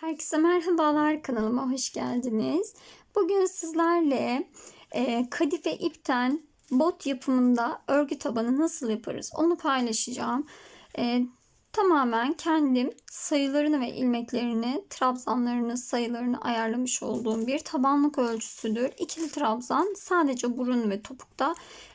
Herkese merhabalar kanalıma hoş geldiniz. Bugün sizlerle e, kadife ipten bot yapımında örgü tabanı nasıl yaparız onu paylaşacağım. E, tamamen kendim sayılarını ve ilmeklerini, trabzanlarını, sayılarını ayarlamış olduğum bir tabanlık ölçüsüdür. İkili trabzan sadece burun ve topukta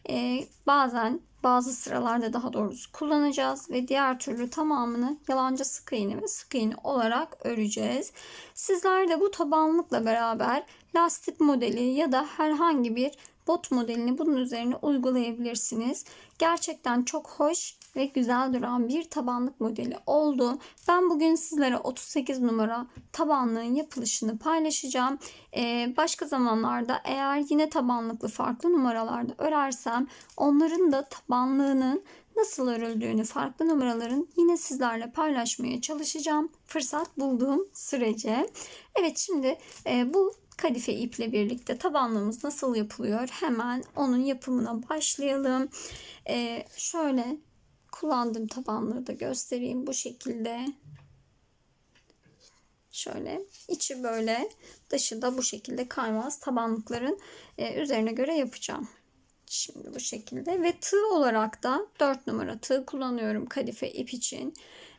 e, bazen bazı sıralarda daha doğrusu kullanacağız ve diğer türlü tamamını yalancı sık iğne ve sık iğne olarak öreceğiz. Sizler de bu tabanlıkla beraber lastik modeli ya da herhangi bir bot modelini bunun üzerine uygulayabilirsiniz. Gerçekten çok hoş ve güzel duran bir tabanlık modeli oldu. Ben bugün sizlere 38 numara tabanlığın yapılışını paylaşacağım. Ee, başka zamanlarda eğer yine tabanlıklı farklı numaralarda örersem onların da tabanlığının nasıl örüldüğünü farklı numaraların yine sizlerle paylaşmaya çalışacağım. Fırsat bulduğum sürece. Evet şimdi e, bu kadife iple birlikte tabanlığımız nasıl yapılıyor? Hemen onun yapımına başlayalım. Ee, şöyle kullandığım tabanlığı da göstereyim bu şekilde. Şöyle içi böyle dışı da bu şekilde kaymaz tabanlıkların e, üzerine göre yapacağım. Şimdi bu şekilde ve tığ olarak da 4 numara tığ kullanıyorum kadife ip için.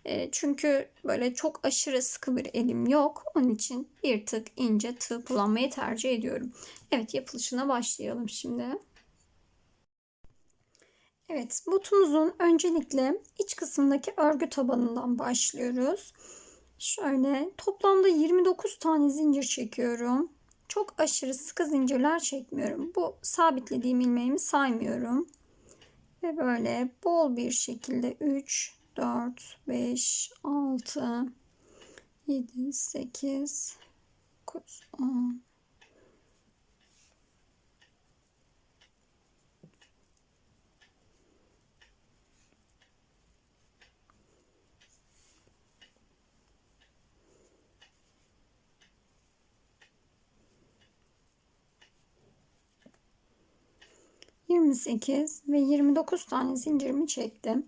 E, çünkü böyle çok aşırı sıkı bir elim yok. Onun için bir tık ince tığ kullanmayı tercih ediyorum. Evet yapılışına başlayalım şimdi. Evet botumuzun öncelikle iç kısımdaki örgü tabanından başlıyoruz. Şöyle toplamda 29 tane zincir çekiyorum. Çok aşırı sıkı zincirler çekmiyorum. Bu sabitlediğim ilmeğimi saymıyorum. Ve böyle bol bir şekilde 3, 4, 5, 6, 7, 8, 9, 10, 28 ve 29 tane zincirimi çektim.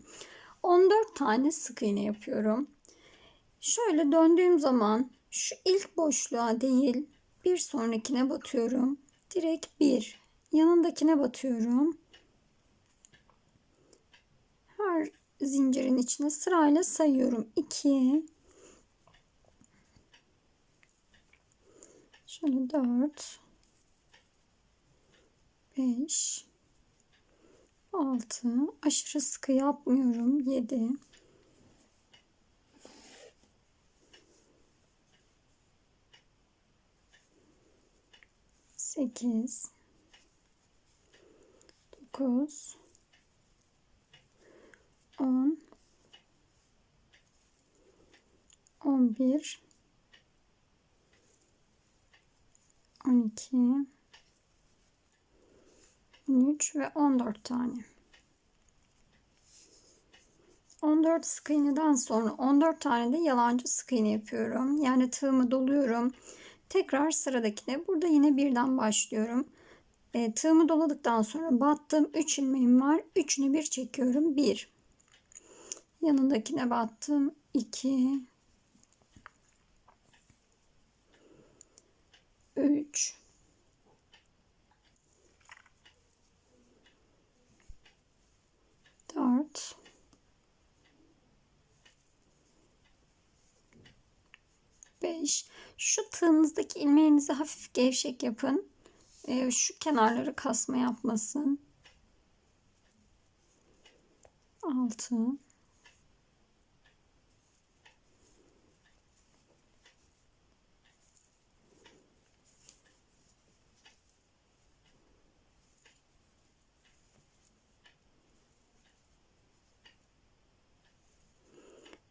14 tane sık iğne yapıyorum. Şöyle döndüğüm zaman şu ilk boşluğa değil bir sonrakine batıyorum. Direkt bir yanındakine batıyorum. Her zincirin içine sırayla sayıyorum. 2 Şöyle 4 5 6 aşırı sıkı yapmıyorum. 7 8 9 10 11 12 13 ve 14 tane. 14 sık iğneden sonra 14 tane de yalancı sık iğne yapıyorum. Yani tığımı doluyorum. Tekrar sıradakine burada yine birden başlıyorum. E, tığımı doladıktan sonra battım. 3 ilmeğim var. 3'ünü bir çekiyorum. 1. Yanındakine battım. 2 3 4 5 şu tığınızdaki ilmeğinizi hafif gevşek yapın. Ee, şu kenarları kasma yapmasın. 6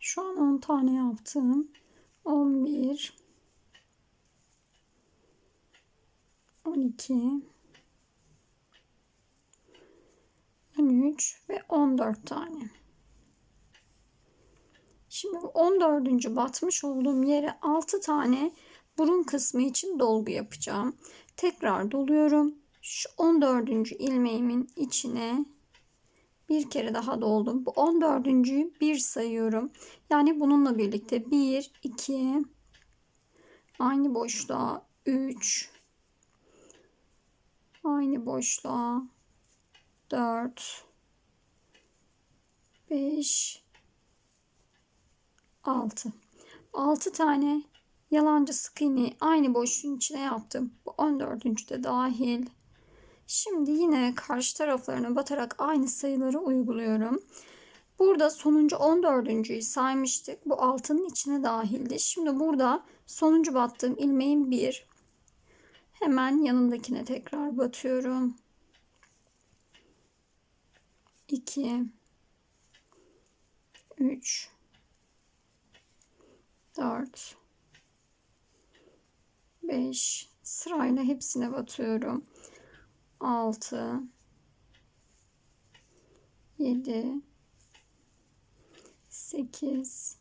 Şu an 10 tane yaptım. 11 12 13 ve 14 tane. Şimdi 14. batmış olduğum yere 6 tane burun kısmı için dolgu yapacağım. Tekrar doluyorum. Şu 14. ilmeğimin içine bir kere daha doldum. Bu 14. bir sayıyorum. Yani bununla birlikte 1, 2, Aynı boşluğa 3 aynı boşluğa 4 5 6 6 tane yalancı sık iğneyi aynı boşluğun içine yaptım. Bu 14. de dahil. Şimdi yine karşı taraflarına batarak aynı sayıları uyguluyorum. Burada sonuncu 14.'yü saymıştık. Bu altının içine dahildi. Şimdi burada sonuncu battığım ilmeğin 1. Hemen yanındakine tekrar batıyorum. 2 3 4 5 sırayla hepsine batıyorum. 6 7 8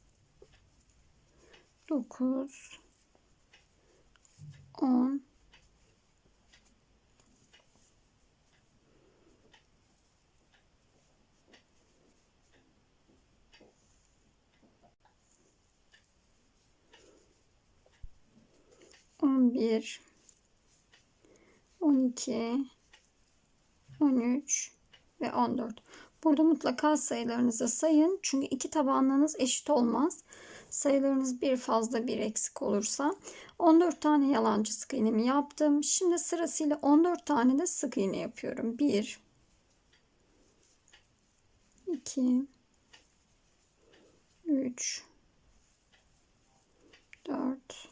9 10 11 12 13 ve 14. Burada mutlaka sayılarınızı sayın. Çünkü iki tabanlarınız eşit olmaz. Sayılarınız bir fazla bir eksik olursa 14 tane yalancı sık iğnemi yaptım. Şimdi sırasıyla 14 tane de sık iğne yapıyorum. 1 2 3 4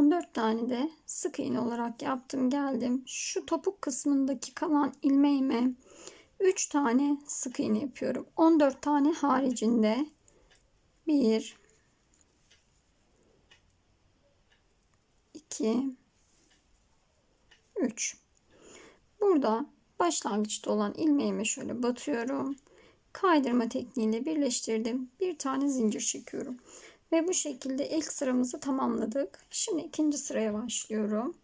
14 tane de sık iğne olarak yaptım geldim. Şu topuk kısmındaki kalan ilmeğime 3 tane sık iğne yapıyorum. 14 tane haricinde 1 2 3 Burada başlangıçta olan ilmeğime şöyle batıyorum. Kaydırma tekniğiyle birleştirdim. Bir tane zincir çekiyorum. Ve bu şekilde ilk sıramızı tamamladık. Şimdi ikinci sıraya başlıyorum.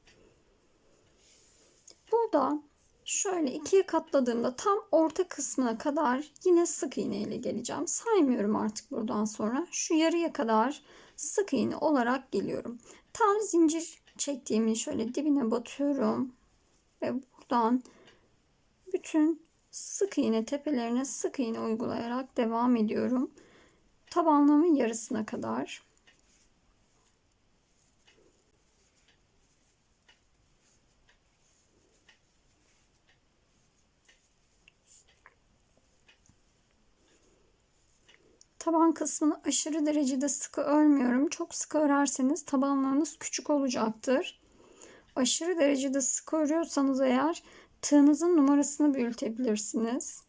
Burada şöyle ikiye katladığımda tam orta kısmına kadar yine sık iğne ile geleceğim. Saymıyorum artık buradan sonra. Şu yarıya kadar sık iğne olarak geliyorum. Tam zincir çektiğimin şöyle dibine batıyorum. Ve buradan bütün sık iğne tepelerine sık iğne uygulayarak devam ediyorum tabanlamın yarısına kadar. Taban kısmını aşırı derecede sıkı örmüyorum. Çok sıkı örerseniz tabanlarınız küçük olacaktır. Aşırı derecede sıkı örüyorsanız eğer tığınızın numarasını büyütebilirsiniz.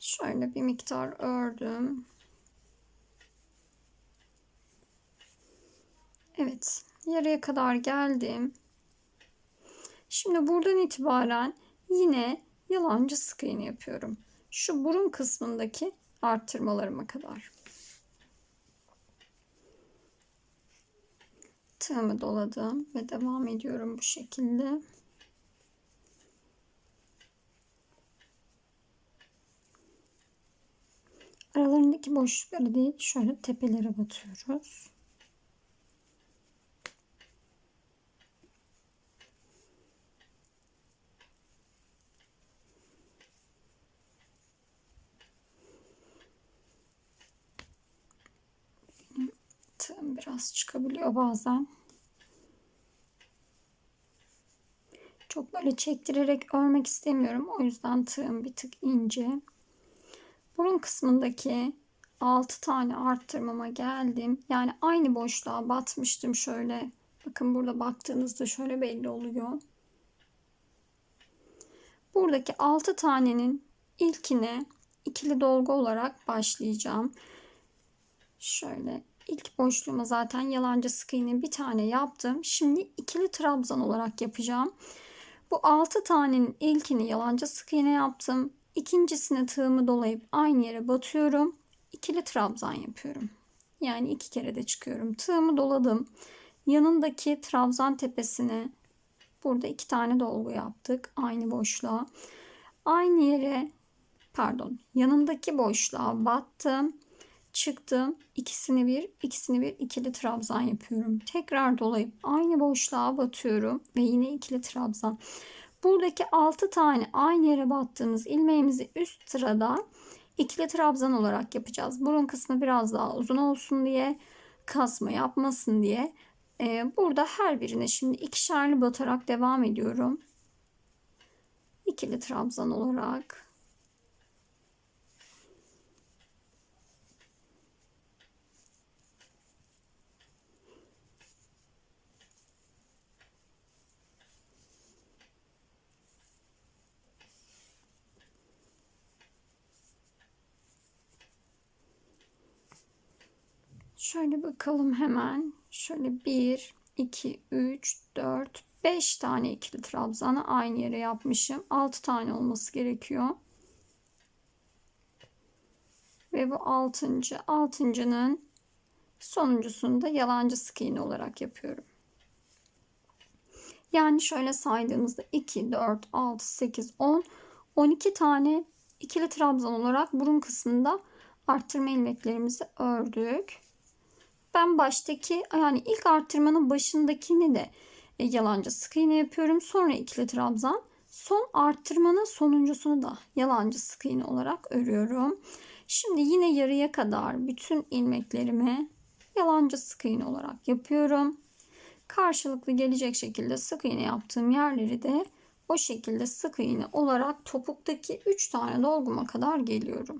Şöyle bir miktar ördüm. Evet, yarıya kadar geldim. Şimdi buradan itibaren yine yalancı sık iğne yapıyorum. Şu burun kısmındaki arttırmalarıma kadar. Tığımı doladım ve devam ediyorum bu şekilde. Aralarındaki boşlukları değil şöyle tepelere batıyoruz. tığım biraz çıkabiliyor bazen. Çok böyle çektirerek örmek istemiyorum. O yüzden tığım bir tık ince. Burun kısmındaki 6 tane arttırmama geldim. Yani aynı boşluğa batmıştım şöyle. Bakın burada baktığınızda şöyle belli oluyor. Buradaki 6 tanenin ilkine ikili dolgu olarak başlayacağım. Şöyle ilk boşluğuma zaten yalancı sık iğne bir tane yaptım. Şimdi ikili trabzan olarak yapacağım. Bu 6 tanenin ilkini yalancı sık iğne yaptım. İkincisine tığımı dolayıp aynı yere batıyorum. İkili trabzan yapıyorum. Yani iki kere de çıkıyorum. Tığımı doladım. Yanındaki trabzan tepesine burada iki tane dolgu yaptık. Aynı boşluğa. Aynı yere pardon yanındaki boşluğa battım. Çıktım. ikisini bir, ikisini bir ikili trabzan yapıyorum. Tekrar dolayıp aynı boşluğa batıyorum ve yine ikili trabzan. Buradaki 6 tane aynı yere battığımız ilmeğimizi üst sırada ikili trabzan olarak yapacağız. Burun kısmı biraz daha uzun olsun diye, kasma yapmasın diye. Ee, burada her birine şimdi ikişerli batarak devam ediyorum. İkili trabzan olarak. Şöyle bakalım hemen. Şöyle 1, 2, 3, 4, 5 tane ikili trabzanı aynı yere yapmışım. 6 tane olması gerekiyor. Ve bu 6. 6.'nın sonuncusunu da yalancı sık iğne olarak yapıyorum. Yani şöyle saydığımızda 2, 4, 6, 8, 10, 12 tane ikili trabzan olarak burun kısmında arttırma ilmeklerimizi ördük. Ben baştaki yani ilk arttırmanın başındakini de e, yalancı sık iğne yapıyorum. Sonra ikili trabzan. Son arttırmanın sonuncusunu da yalancı sık iğne olarak örüyorum. Şimdi yine yarıya kadar bütün ilmeklerimi yalancı sık iğne olarak yapıyorum. Karşılıklı gelecek şekilde sık iğne yaptığım yerleri de o şekilde sık iğne olarak topuktaki 3 tane dolguma kadar geliyorum.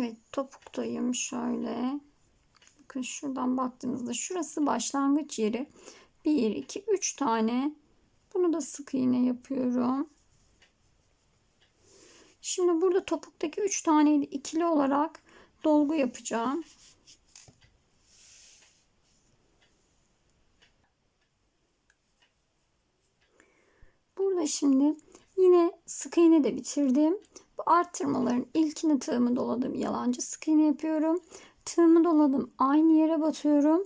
Evet topuktayım şöyle. Bakın şuradan baktığınızda şurası başlangıç yeri. 1, 2, 3 tane. Bunu da sık iğne yapıyorum. Şimdi burada topuktaki 3 taneyi ikili olarak dolgu yapacağım. Burada şimdi yine sık iğne de bitirdim. Bu arttırmaların ilkini tığımı doladım. Yalancı sık iğne yapıyorum. Tığımı doladım. Aynı yere batıyorum.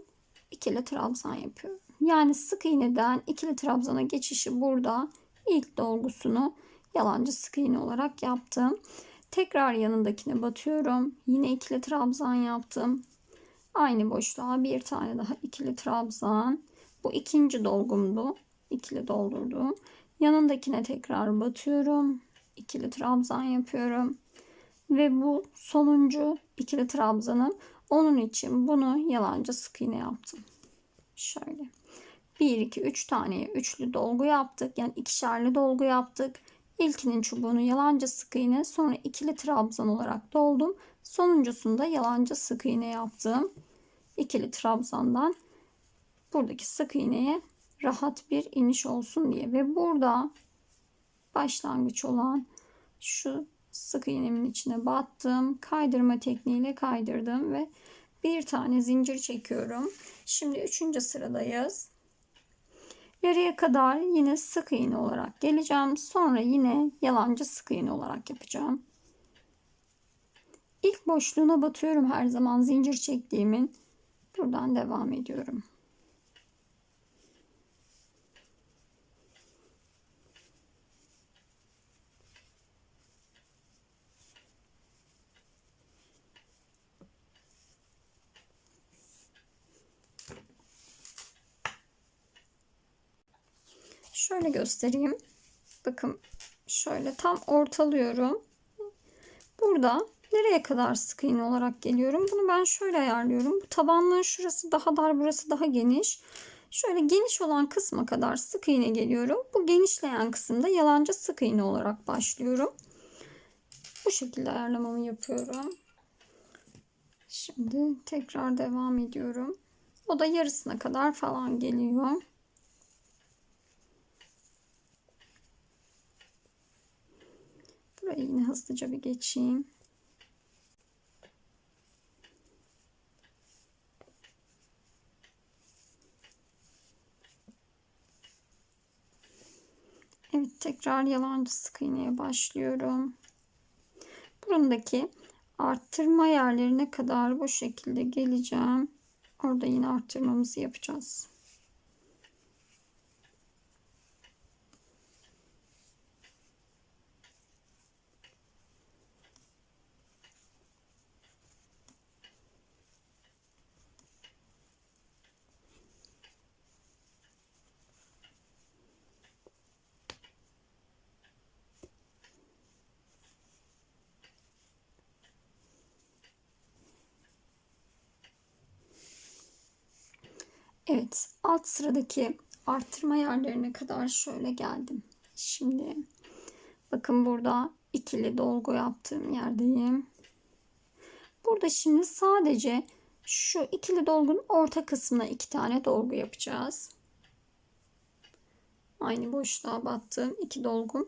İkili trabzan yapıyorum. Yani sık iğneden ikili trabzana geçişi burada ilk dolgusunu yalancı sık iğne olarak yaptım. Tekrar yanındakine batıyorum. Yine ikili trabzan yaptım. Aynı boşluğa bir tane daha ikili trabzan. Bu ikinci dolgumdu. İkili doldurdum. Yanındakine tekrar batıyorum ikili trabzan yapıyorum. Ve bu sonuncu ikili trabzanım. Onun için bunu yalancı sık iğne yaptım. Şöyle. 1 2 3 taneye üçlü dolgu yaptık. Yani ikişerli dolgu yaptık. İlkinin çubuğunu yalancı sık iğne, sonra ikili trabzan olarak doldum. Sonuncusunda yalancı sık iğne yaptım. İkili trabzandan buradaki sık iğneye rahat bir iniş olsun diye ve burada başlangıç olan şu sık iğnemin içine battım. Kaydırma tekniğiyle kaydırdım ve bir tane zincir çekiyorum. Şimdi üçüncü sıradayız. Yarıya kadar yine sık iğne olarak geleceğim. Sonra yine yalancı sık iğne olarak yapacağım. İlk boşluğuna batıyorum her zaman zincir çektiğimin. Buradan devam ediyorum. Şöyle göstereyim. Bakın şöyle tam ortalıyorum. Burada nereye kadar sık iğne olarak geliyorum? Bunu ben şöyle ayarlıyorum. Bu tabanlığın şurası daha dar, burası daha geniş. Şöyle geniş olan kısma kadar sık iğne geliyorum. Bu genişleyen kısımda yalancı sık iğne olarak başlıyorum. Bu şekilde ayarlamamı yapıyorum. Şimdi tekrar devam ediyorum. O da yarısına kadar falan geliyor. Burayı yine hızlıca bir geçeyim. Evet tekrar yalancı sık iğneye başlıyorum. Burundaki arttırma yerlerine kadar bu şekilde geleceğim. Orada yine arttırmamızı yapacağız. Evet, alt sıradaki arttırma yerlerine kadar şöyle geldim. Şimdi bakın burada ikili dolgu yaptığım yerdeyim. Burada şimdi sadece şu ikili dolgunun orta kısmına iki tane dolgu yapacağız. Aynı boşluğa battığım iki dolgum.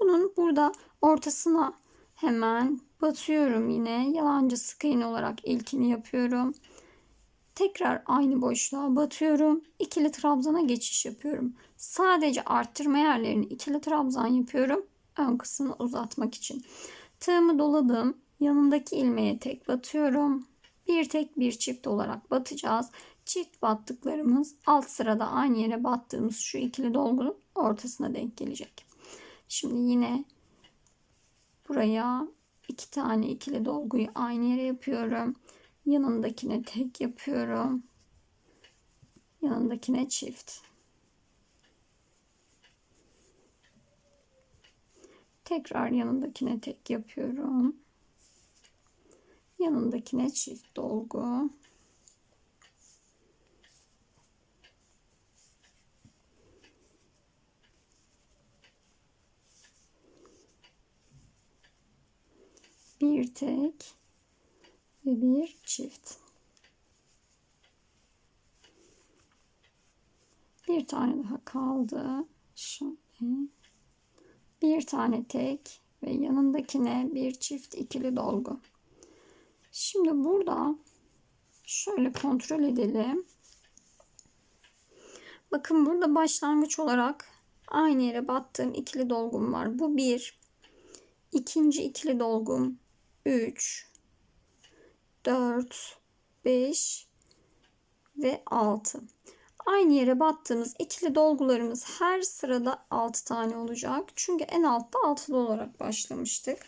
Bunun burada ortasına hemen batıyorum yine. Yalancı sık iğne olarak ilkini yapıyorum. Tekrar aynı boşluğa batıyorum. İkili trabzana geçiş yapıyorum. Sadece arttırma yerlerini ikili trabzan yapıyorum. Ön kısmını uzatmak için. Tığımı doladım. Yanındaki ilmeğe tek batıyorum. Bir tek bir çift olarak batacağız. Çift battıklarımız alt sırada aynı yere battığımız şu ikili dolgunun ortasına denk gelecek. Şimdi yine buraya iki tane ikili dolguyu aynı yere yapıyorum. Yanındakine tek yapıyorum. Yanındakine çift. Tekrar yanındakine tek yapıyorum. Yanındakine çift dolgu. Bir tek ve bir çift. Bir tane daha kaldı. Şöyle. Bir tane tek ve yanındakine bir çift ikili dolgu. Şimdi burada şöyle kontrol edelim. Bakın burada başlangıç olarak aynı yere battığım ikili dolgum var. Bu bir. ikinci ikili dolgum 3 4, 5 ve 6. Aynı yere battığımız ikili dolgularımız her sırada 6 tane olacak. Çünkü en altta altılı olarak başlamıştık.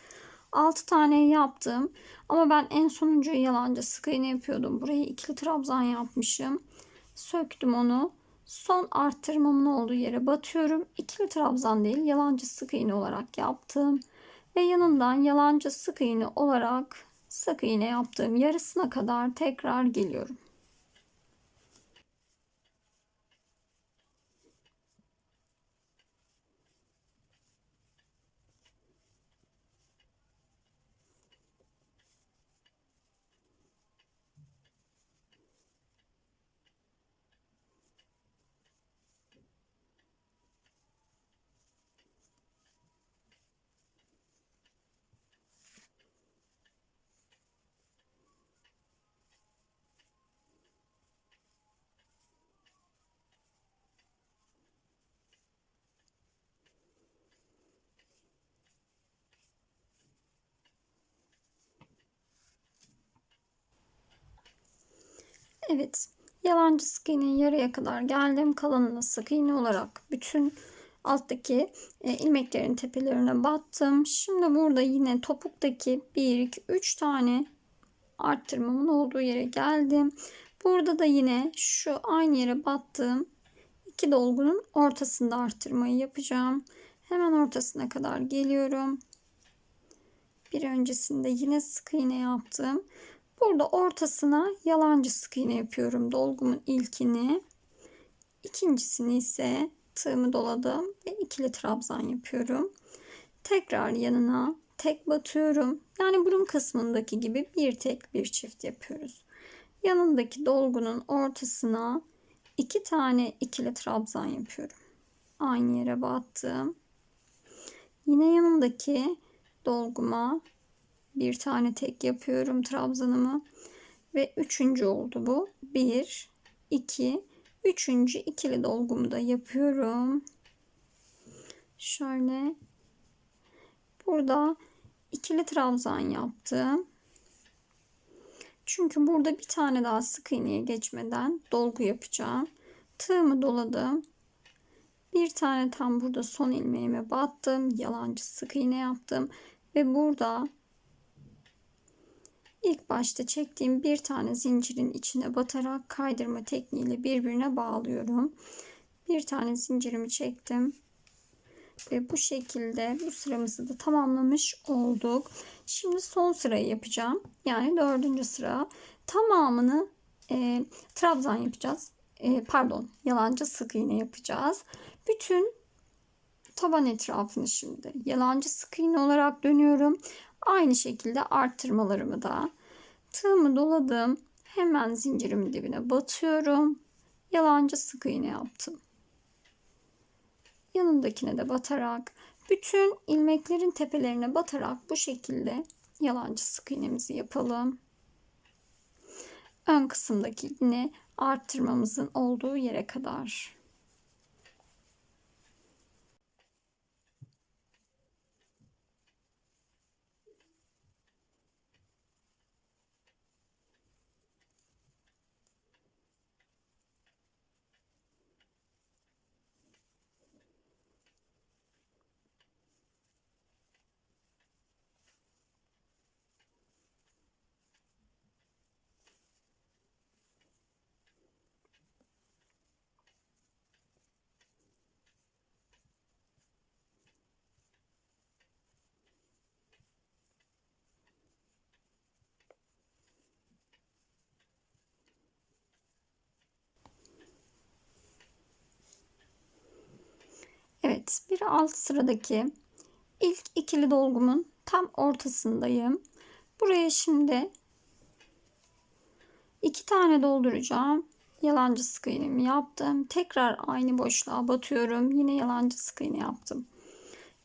6 tane yaptım. Ama ben en sonuncu yalancı sık iğne yapıyordum. Burayı ikili trabzan yapmışım. Söktüm onu. Son arttırmamın olduğu yere batıyorum. İkili trabzan değil yalancı sık iğne olarak yaptım. Ve yanından yalancı sık iğne olarak sık iğne yaptığım yarısına kadar tekrar geliyorum. Evet. Yalancı sık iğneyi yarıya kadar geldim. Kalanını sık iğne olarak bütün alttaki e, ilmeklerin tepelerine battım. Şimdi burada yine topuktaki 1 2 3 tane arttırmamın olduğu yere geldim. Burada da yine şu aynı yere battığım iki dolgunun ortasında arttırmayı yapacağım. Hemen ortasına kadar geliyorum. Bir öncesinde yine sık iğne yaptım. Burada ortasına yalancı sık iğne yapıyorum. Dolgumun ilkini. İkincisini ise tığımı doladım ve ikili trabzan yapıyorum. Tekrar yanına tek batıyorum. Yani burun kısmındaki gibi bir tek bir çift yapıyoruz. Yanındaki dolgunun ortasına iki tane ikili trabzan yapıyorum. Aynı yere battım. Yine yanındaki dolguma bir tane tek yapıyorum trabzanımı ve üçüncü oldu bu. Bir, iki, üçüncü ikili dolgumu da yapıyorum. Şöyle burada ikili trabzan yaptım. Çünkü burada bir tane daha sık iğneye geçmeden dolgu yapacağım. Tığımı doladım. Bir tane tam burada son ilmeğime battım. Yalancı sık iğne yaptım. Ve burada ilk başta çektiğim bir tane zincirin içine batarak kaydırma tekniğiyle birbirine bağlıyorum. Bir tane zincirimi çektim. Ve bu şekilde bu sıramızı da tamamlamış olduk. Şimdi son sırayı yapacağım. Yani dördüncü sıra. Tamamını e, trabzan yapacağız. E, pardon yalancı sık iğne yapacağız. Bütün taban etrafını şimdi yalancı sık iğne olarak dönüyorum. Aynı şekilde arttırmalarımı da tığımı doladım. Hemen zincirimin dibine batıyorum. Yalancı sık iğne yaptım yanındakine de batarak bütün ilmeklerin tepelerine batarak bu şekilde yalancı sık iğnemizi yapalım. Ön kısımdaki yine arttırmamızın olduğu yere kadar. Evet, bir alt sıradaki ilk ikili dolgumun tam ortasındayım. Buraya şimdi iki tane dolduracağım. Yalancı sık iğnemi yaptım. Tekrar aynı boşluğa batıyorum. Yine yalancı sık iğne yaptım.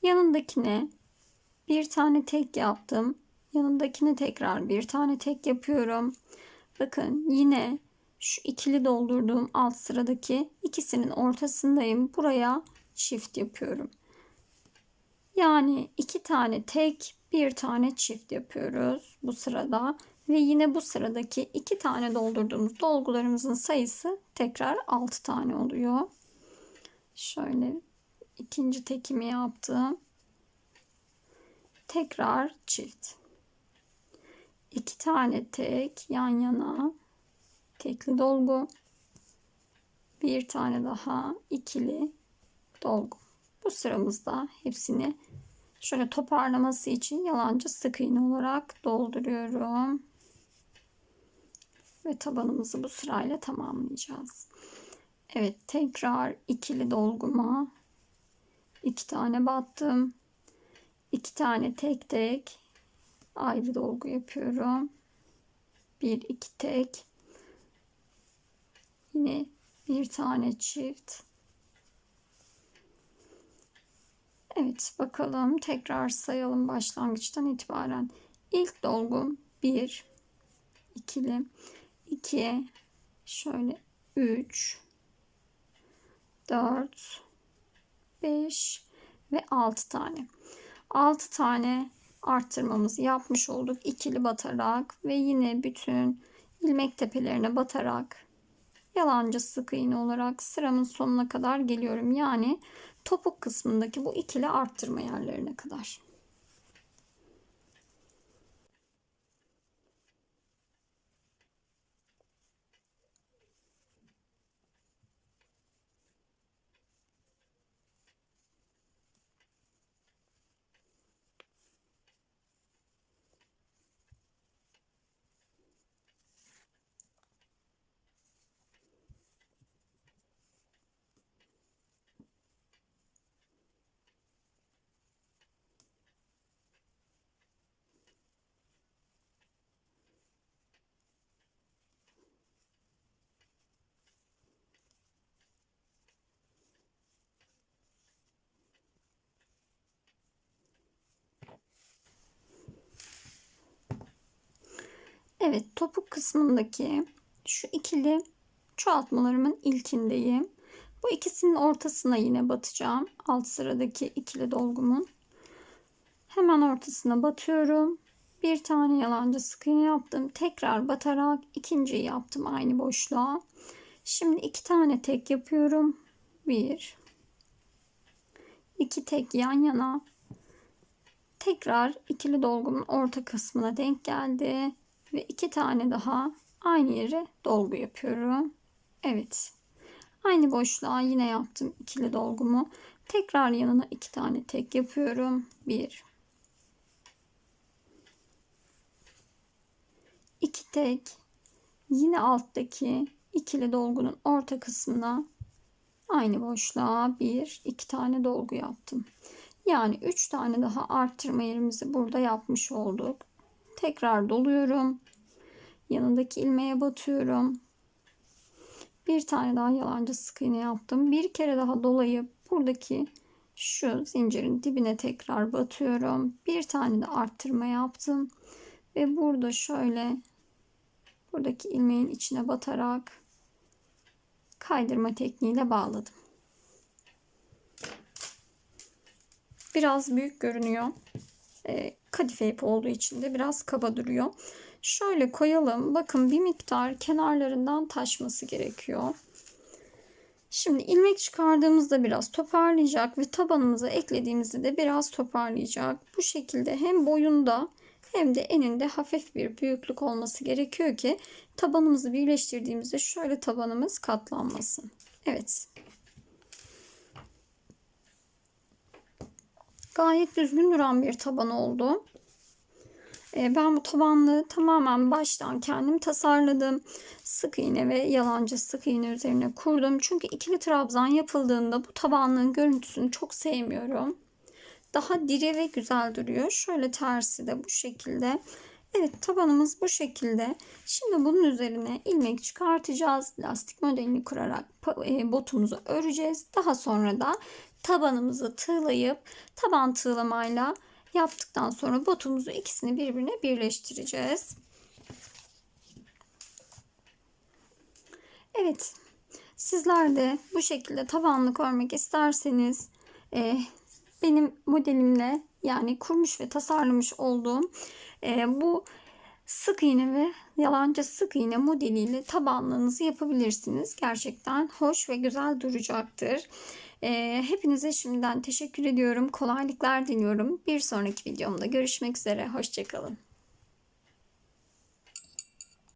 Yanındakine bir tane tek yaptım. Yanındakine tekrar bir tane tek yapıyorum. Bakın yine şu ikili doldurduğum alt sıradaki ikisinin ortasındayım. Buraya çift yapıyorum. Yani iki tane tek, bir tane çift yapıyoruz bu sırada. Ve yine bu sıradaki iki tane doldurduğumuz dolgularımızın sayısı tekrar 6 tane oluyor. Şöyle ikinci tekimi yaptım. Tekrar çift. İki tane tek yan yana tekli dolgu. Bir tane daha ikili dolgu. Bu sıramızda hepsini şöyle toparlaması için yalancı sık iğne olarak dolduruyorum. Ve tabanımızı bu sırayla tamamlayacağız. Evet tekrar ikili dolguma iki tane battım. iki tane tek tek ayrı dolgu yapıyorum. Bir iki tek yine bir tane çift Evet bakalım tekrar sayalım başlangıçtan itibaren. İlk dolgum 1 ikili 2 şöyle 3 4 5 ve 6 tane. 6 tane arttırmamızı yapmış olduk. ikili batarak ve yine bütün ilmek tepelerine batarak yalancı sık iğne olarak sıramın sonuna kadar geliyorum. Yani topuk kısmındaki bu ikili arttırma yerlerine kadar. Evet topuk kısmındaki şu ikili çoğaltmalarımın ilkindeyim. Bu ikisinin ortasına yine batacağım. Alt sıradaki ikili dolgumun. Hemen ortasına batıyorum. Bir tane yalancı sık iğne yaptım. Tekrar batarak ikinciyi yaptım aynı boşluğa. Şimdi iki tane tek yapıyorum. Bir. iki tek yan yana. Tekrar ikili dolgumun orta kısmına denk geldi. Ve iki tane daha aynı yere dolgu yapıyorum. Evet. Aynı boşluğa yine yaptım ikili dolgumu. Tekrar yanına iki tane tek yapıyorum. Bir. iki tek. Yine alttaki ikili dolgunun orta kısmına aynı boşluğa bir iki tane dolgu yaptım. Yani üç tane daha arttırma yerimizi burada yapmış olduk. Tekrar doluyorum. Yanındaki ilmeğe batıyorum. Bir tane daha yalancı sık iğne yaptım. Bir kere daha dolayıp buradaki şu zincirin dibine tekrar batıyorum. Bir tane de arttırma yaptım. Ve burada şöyle buradaki ilmeğin içine batarak kaydırma tekniğiyle bağladım. Biraz büyük görünüyor. E, kadife ip olduğu için de biraz kaba duruyor. Şöyle koyalım. Bakın bir miktar kenarlarından taşması gerekiyor. Şimdi ilmek çıkardığımızda biraz toparlayacak ve tabanımıza eklediğimizde de biraz toparlayacak. Bu şekilde hem boyunda hem de eninde hafif bir büyüklük olması gerekiyor ki tabanımızı birleştirdiğimizde şöyle tabanımız katlanmasın. Evet. Gayet düzgün duran bir taban oldu. Ee, ben bu tabanlığı tamamen baştan kendim tasarladım. Sık iğne ve yalancı sık iğne üzerine kurdum. Çünkü ikili trabzan yapıldığında bu tabanlığın görüntüsünü çok sevmiyorum. Daha diri ve güzel duruyor. Şöyle tersi de bu şekilde. Evet tabanımız bu şekilde. Şimdi bunun üzerine ilmek çıkartacağız. Lastik modelini kurarak e, botumuzu öreceğiz. Daha sonra da tabanımızı tığlayıp taban tığlamayla yaptıktan sonra botumuzu ikisini birbirine birleştireceğiz. Evet. Sizler de bu şekilde tabanlık örmek isterseniz e, benim modelimle yani kurmuş ve tasarlamış olduğum e, bu sık iğne ve yalancı sık iğne modeliyle tabanlığınızı yapabilirsiniz. Gerçekten hoş ve güzel duracaktır. E, hepinize şimdiden teşekkür ediyorum. Kolaylıklar diliyorum. Bir sonraki videomda görüşmek üzere. Hoşçakalın.